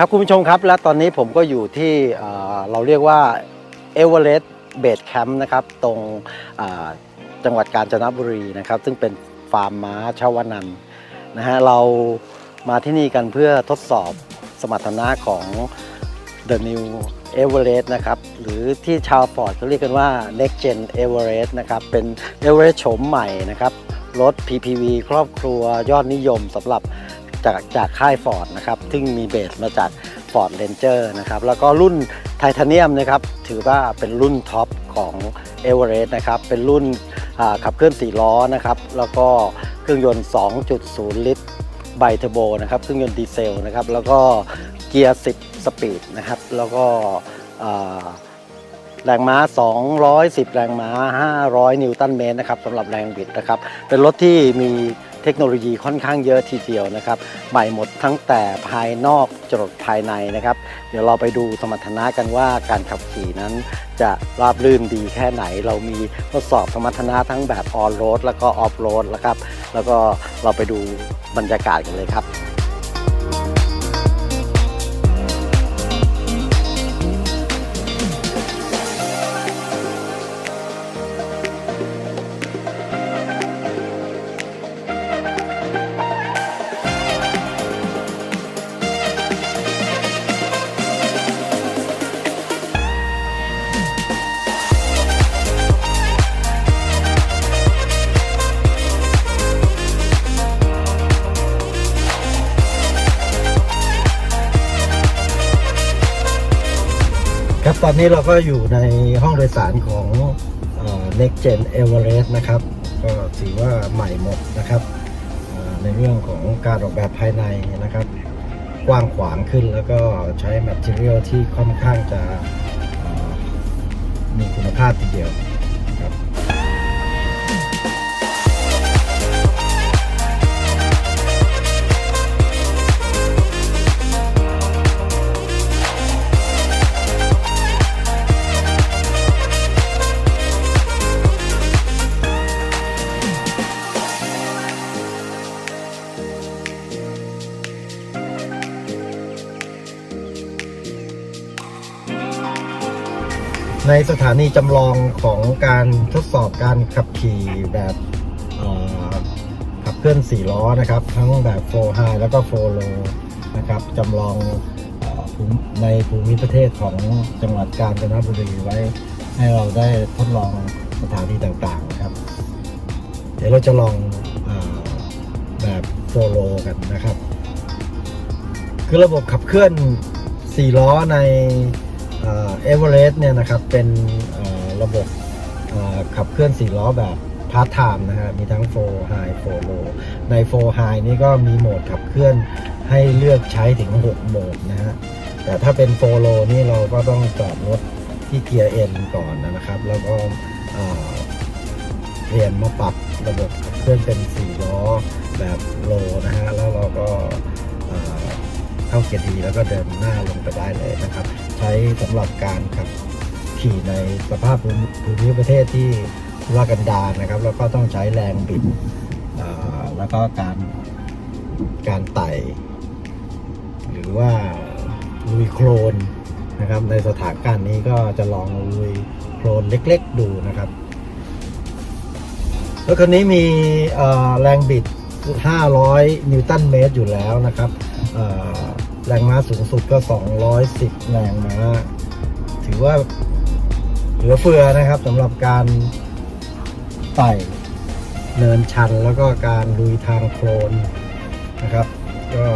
ครับคุณผู้ชมครับ และตอนนี้ผมก็อยู่ที่เราเรียกว่าเอเวอเรสต์เบสแคมป์นะครับ ตรงจังหวัดกาญจนบุรีนะครับ ซึ่งเป็นฟาร์มม้าชาวนันนะฮะเรามาที่นี่กันเพื่อทดสอบสมรรถนะของ The New Everest นะครับ หรือที่ชาวฟอร์ดเขาเรียกกันว่า Next Gen Everest นะครับ เป็น Everest โฉมใหม่นะครับ รถ PPV ครอบครัวยอดนิยมสำหรับ จากจากค่ายฟอร์ดนะครับซึ่งมีเบสมาจาก Ford Ranger นะครับแล้วก็รุ่นไทเทเนียมนะครับถือว่าเป็นรุ่นท็อปของ Everest นะครับเป็นรุ่นขับเคลื่อน4ล้อนะครับแล้วก็เครื่องยนต์ 2.0 ลิตรไบเทอร์โบนะครับเครื่องยนต์ดีเซลนะครับแล้วก็เกียร์ 10 สปีดนะครับแล้วก็แรงม้า 210 แรงม้า 500 นิวตันเมตรนะครับสำหรับแรงบิดนะครับ เป็นรถที่มี เทคโนโลยีค่อนข้างเยอะทีเดียวนะครับ ใหม่หมดทั้งแต่ภายนอกจรดภายในนะครับ เดี๋ยวเราไปดูสมรรถนะกันว่าการขับขี่นั้น จะราบรื่นดีแค่ไหน เรามีทดสอบสมรรถนะทั้งแบบออนโรดแล้วก็ออฟโรดแล้วครับ แล้วก็เราไปดูบรรยากาศกันเลยครับ ตอนนี้เราก็อยู่ในห้องโดยสารของเอ่อ Next Gen Everest นะครับ ก็ถือว่าใหม่หมดนะครับ ในเรื่องของการออกแบบภายในนะครับ กว้างขวางขึ้นแล้วก็ใช้ Material ที่ค่อนข้างจะมีคุณภาพทีเดียว ในสถานีจำลองของการทดสอบการขับขี่แบบขับเคลื่อน 4 ล้อนะครับ ทั้งแบบ4 High แล้วก็4 Low นะครับจำลองอในภูมิประเทศของจังหวัดกาญจนบุรีไว้ให้เราได้ทดลองสถานีต่างๆครับ เดี๋ยวเราจะลองอแบบโฟโลกันนะครับ คือระบบขับเคลื่อน 4 ล้อใน เอเวอเรสต์เนี่ยนะครับเป็นระบบขับเคลื่อน4ล้อแบบพาร์ทไทม์นะฮะมีทั้ง4 High 4 Low ใน4 High นี่ก็มีโหมดขับเคลื่อนให้เลือกใช้ถึง 6 โหมดนะฮะแต่ถ้าเป็น4 Low นี่เราก็ต้องจอดรถที่เกียร์ N ก่อนนะครับ แล้วก็เปลี่ยนมาปรับระบบขับเคลื่อนเป็น4ล้อแบบโลนะฮะแล้วเราก็เข้าเกียร์ดีแล้วก็เดินหน้าลงไปได้เลย ช้สำหรับการขับขี่ในสภาพภูมิประเทศที่ทุรกันดารนะครับ แล้วก็ต้องใช้แรงบิดแล้วก็การการไต่ หรือว่าลุยโคลนนะครับ ในสถานการณ์นี้ก็จะลองลุยโคลนเล็กๆดูนะครับแล้วคันนี้มีแรงบิด 500 นิวตันเมตรอยู่แล้วนะครับ แรงม้าสูงสุดก็ 210 แรงม้า ถือว่าเหลือเฟือนะครับสำหรับการไต่เนินชันแล้วก็การลุยทางโคลนนะครับ ก็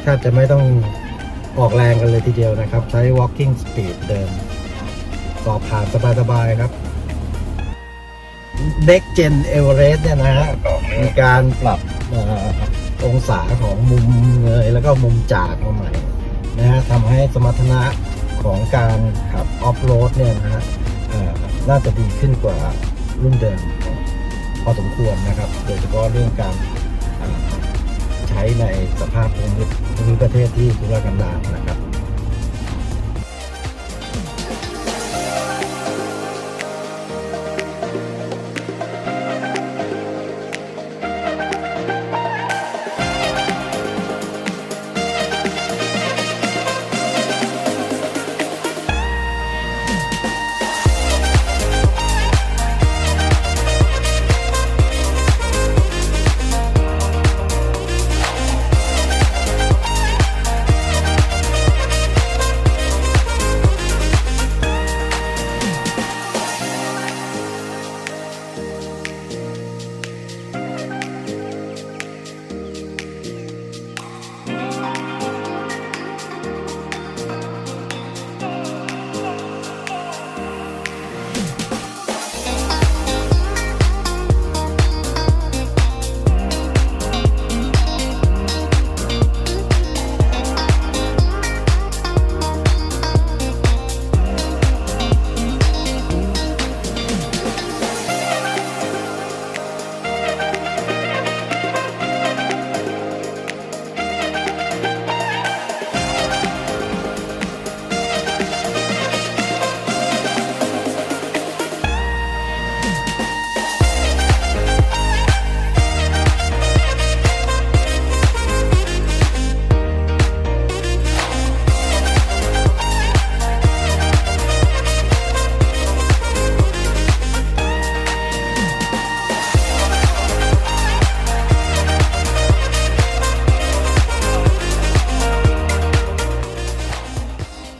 แทบจะไม่ต้องออกแรงกันเลยทีเดียวนะครับ ใช้ walking speed เดินสอบผ่านสบายๆครับเด็กเจนเอเวอเรสต์เนี่ยนะฮะมีการปรับ องศาของมุมเงยแล้วก็มุมจากมาใหม่นะฮะทำให้สมรรถนะของการขับออฟโรดเนี่ยนะฮะน่าจะดีขึ้นกว่ารุ่นเดิมพอสมควรนะครับ โดยเฉพาะเรื่องการใช้ในสภาพภูมิภูมิประเทศที่ทุรกันดารนะครับ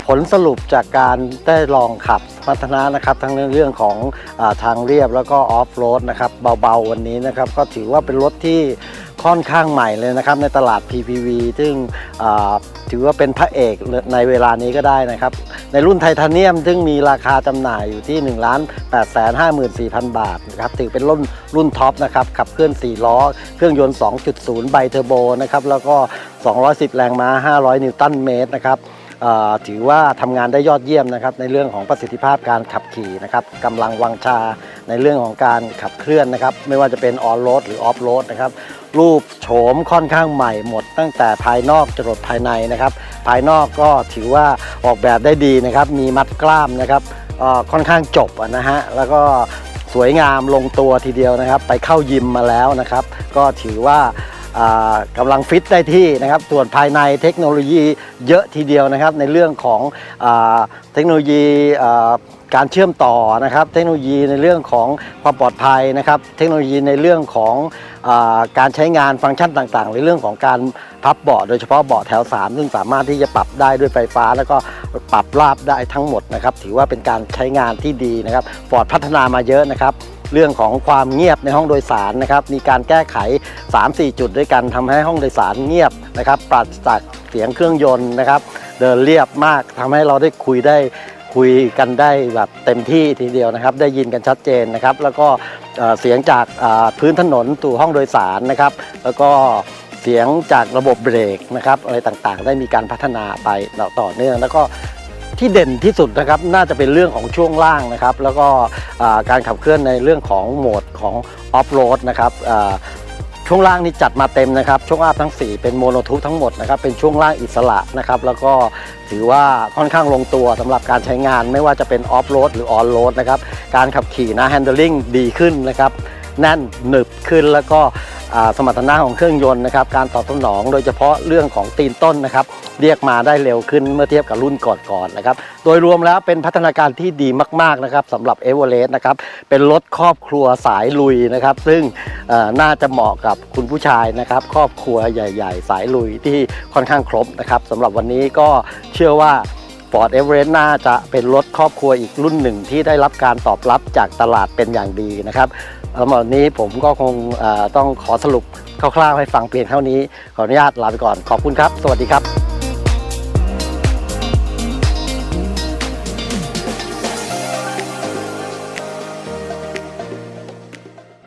ผลสรุปจากการได้ลองขับพัฒนานะครับทั้งในเรื่องของอทางเรียบแล้วก็ออฟโรดนะครับเบาๆวันนี้นะครับก็ถือว่าเป็นรถที่ค่อนข้างใหม่เลยนะครับในตลาด PPV ซึ่งถือว่าเป็นพระเอกในเวลานี้ก็ได้นะครับ ในรุ่นไทเทเนียมซึ่งมีราคาจำหน่ายอยู่ที่ 1 8 5 4 0 0 0 บาทนะครับถือเป็นรุ่นรุ่นท็อปนะครับขับเคลื่อน 4 ล้อ เครื่องยนต์ 2.0 ไบเทอร์โบนะครับแล้วก็ 210 แรงม้า 500 นิวตันเมตรนะครับ ถือว่าทำงานได้ยอดเยี่ยมนะครับในเรื่องของประสิทธิภาพการขับขี่นะครับกำลังวังชาในเรื่องของการขับเคลื่อนนะครับ ไม่ว่าจะเป็นออนโรดหรือออฟโรดนะครับรูปโฉมค่อนข้างใหม่หมด ตั้งแต่ภายนอกจรดภายในนะครับ ภายนอกก็ถือว่าออกแบบได้ดีนะครับ มีมัดกล้ามนะครับค่อนข้างจบนะฮะแล้วก็สวยงามลงตัวทีเดียวนะครับ ไปเข้ายิมมาแล้วนะครับ ก็ถือว่า กำลังฟิตได้ที่นะครับส่วนภายในเทคโนโลยีเยอะทีเดียวนะครับ ในเรื่องของอเทคโนโลยีการเชื่อมต่อนะครับ เทคโนโลยีในเรื่องของความปลอดภัยนะครับ เทคโนโลยีในเรื่องของอการใช้งานฟังก์ชันต่างๆในเรื่องของการพับเบาะโดยเฉพาะเบาะแถว 3 ซึ่งสามารถที่จะปรับได้ด้วยไฟฟ้า แล้วก็ปรับราบได้ทั้งหมดนะครับ ถือว่าเป็นการใช้งานที่ดีนะครับฟอร์ดพัฒนามาเยอะนะครับ เรื่องของความเงียบในห้องโดยสารนะครับ มีการแก้ไข 3-4 จุดด้วยกันทำให้ห้องโดยสารเงียบนะครับ ปราศจากเสียงเครื่องยนต์นะครับ เดินเรียบมากทำให้เราได้คุยได้คุยกันได้แบบเต็มที่ทีเดียวนะครับ ได้ยินกันชัดเจนนะครับ แล้วก็เสียงจากพื้นถนนสู่ห้องโดยสารนะครับ แล้วก็เสียงจากระบบเบรกนะครับอะไรต่างๆ ได้มีการพัฒนาไปต่อเนื่องแล้วก็ ที่เด่นที่สุดนะครับน่าจะเป็นเรื่องของช่วงล่างนะครับ แล้วก็การขับเคลื่อนในเรื่องของโหมดของออฟโรดนะครับช่วงล่างนี้จัดมาเต็มนะครับ ช่วงอัพทั้ง 4 เป็นโมโนทูทั้งหมดนะครับ เป็นช่วงล่างอิสระนะครับ แล้วก็ถือว่าค่อนข้างลงตัวสำหรับการใช้งาน ไม่ว่าจะเป็นออฟโรดหรือออนโรดนะครับ การขับขี่นะแฮนด์ลิงดีขึ้นนะครับ แน่นหนึบขึ้นแล้วก็สมรรถนะของเครื่องยนต์นะครับ การตอบสนองโดยเฉพาะเรื่องของตีนต้นนะครับ เรียกมาได้เร็วขึ้นเมื่อเทียบกับรุ่นก่อนๆนะครับ โดยรวมแล้วเป็นพัฒนาการที่ดีมากๆนะครับสำหรับเอเวอเรสต์นะครับ เป็นรถครอบครัวสายลุยนะครับ ซึ่งน่าจะเหมาะกับคุณผู้ชายนะครับ ครอบครัวใหญ่ ๆ สายลุยที่ค่อนข้างครบนะครับสำหรับวันนี้ก็เชื่อว่า Ford Everest น่าจะเป็นรถครอบครัวอีกรุ่นหนึ่งที่ได้รับการตอบรับจากตลาดเป็นอย่างดีนะครับสำหรับวันนี้ผมก็คงต้องขอสรุปคร่าวๆให้ฟังเพียงเท่านี้ ขออนุญาตลาไปก่อน ขอบคุณครับ สวัสดีครับ